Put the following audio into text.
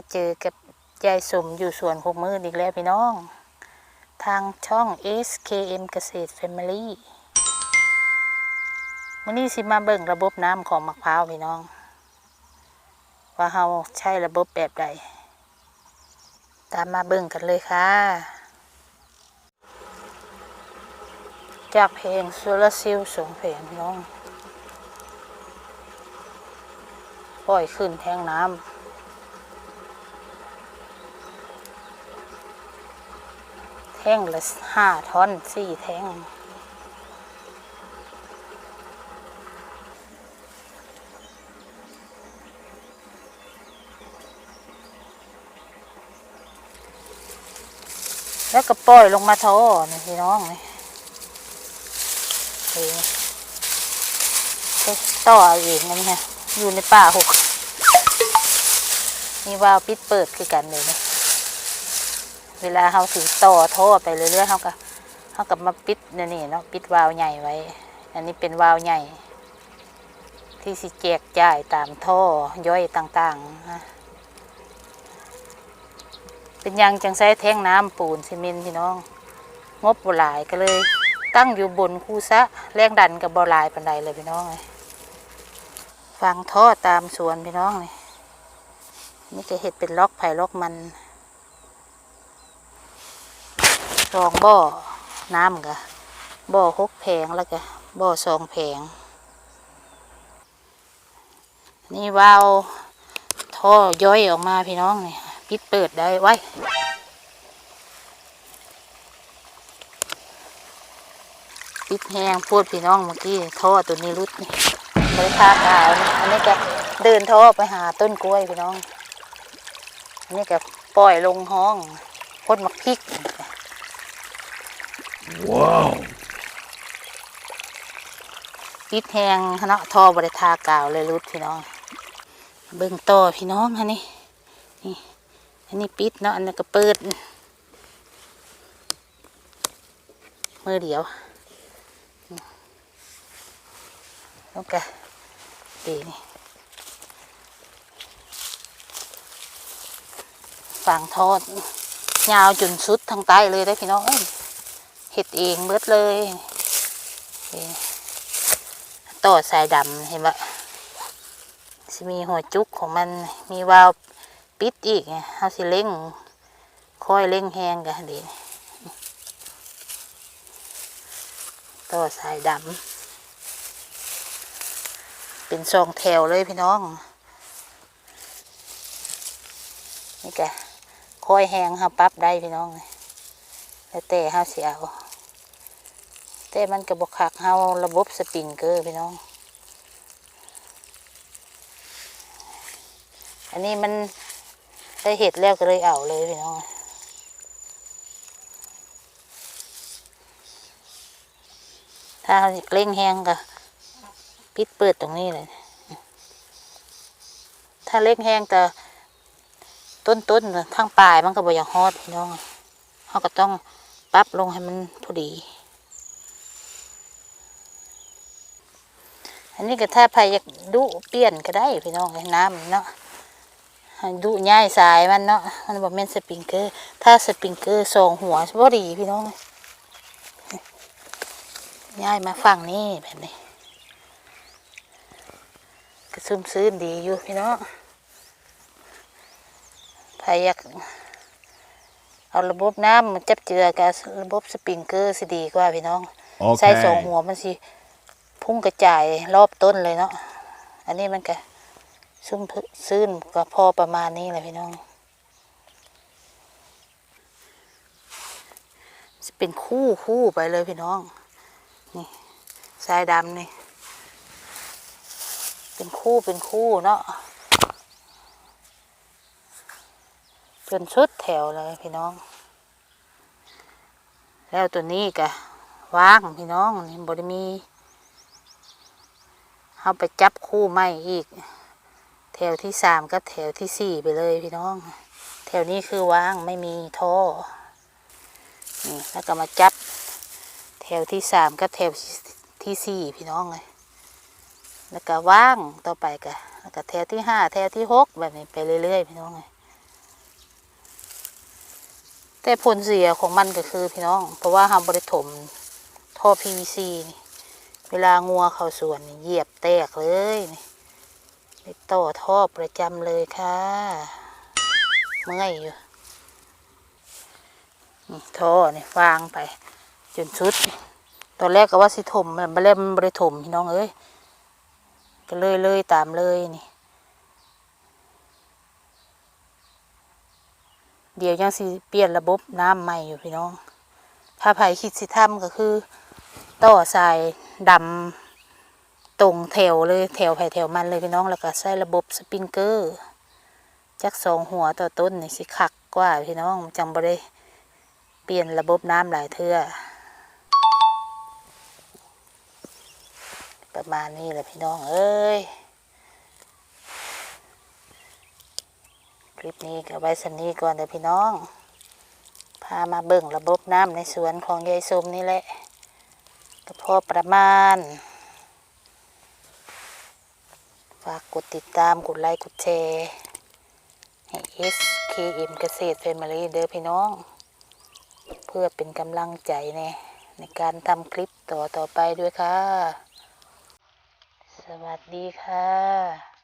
มาเจอกับยายสมอยู่สวนหกมืออีกแล้วพี่น้อง ทางช่อง SKM เกษตร Family วันนี้สิมาเบิ่งระบบน้ำของมะพร้าวพี่น้อง ว่าเราใช้ระบบแบบใด ตามมาเบิ่งกันเลยค่ะ จากเพลงโซลาซลล์สองเพลงพี่น้อง ปล่อยขึ้นแทงน้ำ แท่งละห้าท่อนสี่แท่งแล้วก็ปล่อยลงมาท่อนี่พี่น้องนี่เองไปต่อเองนะนี่ฮะอยู่ในป่าหกมีวาวปิดเปิดคือกันเลยนะ เวลาเขาถือต่อท่อไปเรื่อยๆเขาก็เขากับมาปิดนี่นี่เนาะปิดวาล์วใหญ่ไว้ อันนี้เป็นวาล์วใหญ่ ที่สิแจกจ่ายตามท่อย่อยต่างๆนะเป็นยังจังใช้แท่งน้ำปูนซีเมนต์พี่น้อง งบบ่หลายก็เลย ตั้งอยู่บนคูซะแรงดันกับบ่หลายปันใดเลยพี่น้องเลยฟังท่อตามสวนพี่น้องเลยนี่จะเห็ดเป็นล็อกไผ่ล็อกมัน สองบ่อน้ำกะบ่อหกแผงแล้วก็บ่อสองแผง นี่วาวท่อย่อยออกมาพี่น้องนี่ปิดเปิดได้ไว้ปิดแห้งพูดพี่น้องเมื่อกี้ท่อตัวนี้รุดนี่บริพากาวอันนี้ก็เดินท่อไปหาต้นกล้วยพี่น้อง อันนี้ก็ปล่อยลงห้องพ่นมักพริก Wow. ปิดแหงเนาะท่อบริทากาวเลยรุดพี่น้อง เบิ่งต่อพี่น้องอันนี้นี่ อันนี้ปิดเนาะอันนี้ก็เปิดมือเดียวแล้วก็ดีนี่ฝั่งทอดยาวจนสุดทางใต้เลยได้พี่น้อง ฮ็ดเองเบิดเลยต่อสายดำเห็นปะสิมีหัวจุกของมันมีวาล์วปิดอีกไงเขาสิเล่งค่อยเล่งแหงกันดีต่อสายดำเป็นทรงแถวเลยพี่น้อง นี่แกค่อยแหงเขาปั๊บได้พี่น้องแล้วแต่เขาเสียเอา แต่มันกระบอกขักเขาระบบสปริงเกอร์พี่น้อง อันนี้มันได้เห็ดแล้วก็เลยเอาเลยพี่น้องถ้าเร่งแห้งก็ปิดเปิดตรงนี้เลย ถ้าเร่งแห้งแต่ต้นต้นข้างปลายมันก็บ่อยากฮอดพี่น้องเขาก็ต้องปรับลงให้มันพอดี อันนี้ก็ถ้าใครอยากดุเปลี่ยนก็ได้พี่น้องให้น้ำเนาะให้ดูง่ายสายมันเนาะมันบอกแม่นสปริงเกอร์ ถ้าสปริงเกอร์สองหัวบ่ดีพี่น้องง่ายมาฝั่งนี้แบบนี้กระซุ่มซื้นดีอยู่พี่น้องใครอยากเอาระบบน้ำมันจับเจือกับระบบสปริงเกอร์สิดีกว่าพี่น้อง ใส่สอง Okay. หัวมันสิ พุ่งกระจายรอบต้นเลยเนาะอันนี้มันก็ซุ่มพึซื่นก็พอประมาณนี้แหละพี่น้อง จะเป็นคู่คู่ไปเลยพี่น้อง นี่สายดำนี่ เป็นคู่เป็นคู่เนาะเป็นชุดแถวเลยพี่น้อง แล้วตัวนี้ก็ว่างพี่น้องนี่บริมี เอาไปจับคู่ไม่อีก แถวที่สามกับแถวที่สี่ไปเลยพี่น้อง แถวนี้คือว่างไม่มีท่อนี่แล้วก็มาจับ แถวที่สามกับแถวที่สี่พี่น้องเลยแล้วก็ว่างต่อไปก็แล้วก็แถวที่ห้าแถวที่หกแบบนี้ไปเรื่อยๆพี่น้องเลยแต่ผลเสียของมันก็คือพี่น้อง เพราะว่าเราบริถมท่อ PVC นี่ เวลางัวเข้าสวนเหยียบแตกเลยนี่ต่อท่อประจำเลยค่ะเมื่อยอยู่นี่ท่อนี่ฟางไป จนสุด ตอนแรกก็ว่าสิถมมันเล่มบริถมพี่น้องเอ้ยก็เลยเลยตามเลยนี่ เดี๋ยวยังสิเปลี่ยนระบบน้ำใหม่อยู่พี่น้อง ถ้าไผคิดสิทำก็คือ ต่อสาย ดำตรงแถวเลยแถวไผ่แถวมันเลยพี่น้องแล้วก็ใส่ระบบสปริงเกอร์จักสองหัวต่อต้นนี่สิคักกว่าพี่น้องจังบ่ได้เปลี่ยนระบบน้ำหลายเทื่อประมาณนี้แหละพี่น้องเอ้ยคลิปนี้ก็ไว้สำนี้ก่อนเด้อพี่น้อง พามาเบิ่งระบบน้ำในสวนของยายสมนี่แหละ อประมาณ ฝากกดติดตามกดไลค์กดแชร์ให้ SKM เกษตรเฟมิลี่เด้อพี่น้อง เพื่อเป็นกำลังใจแน่ในการทำคลิปต่อต่อไปด้วยค่ะ สวัสดีค่ะ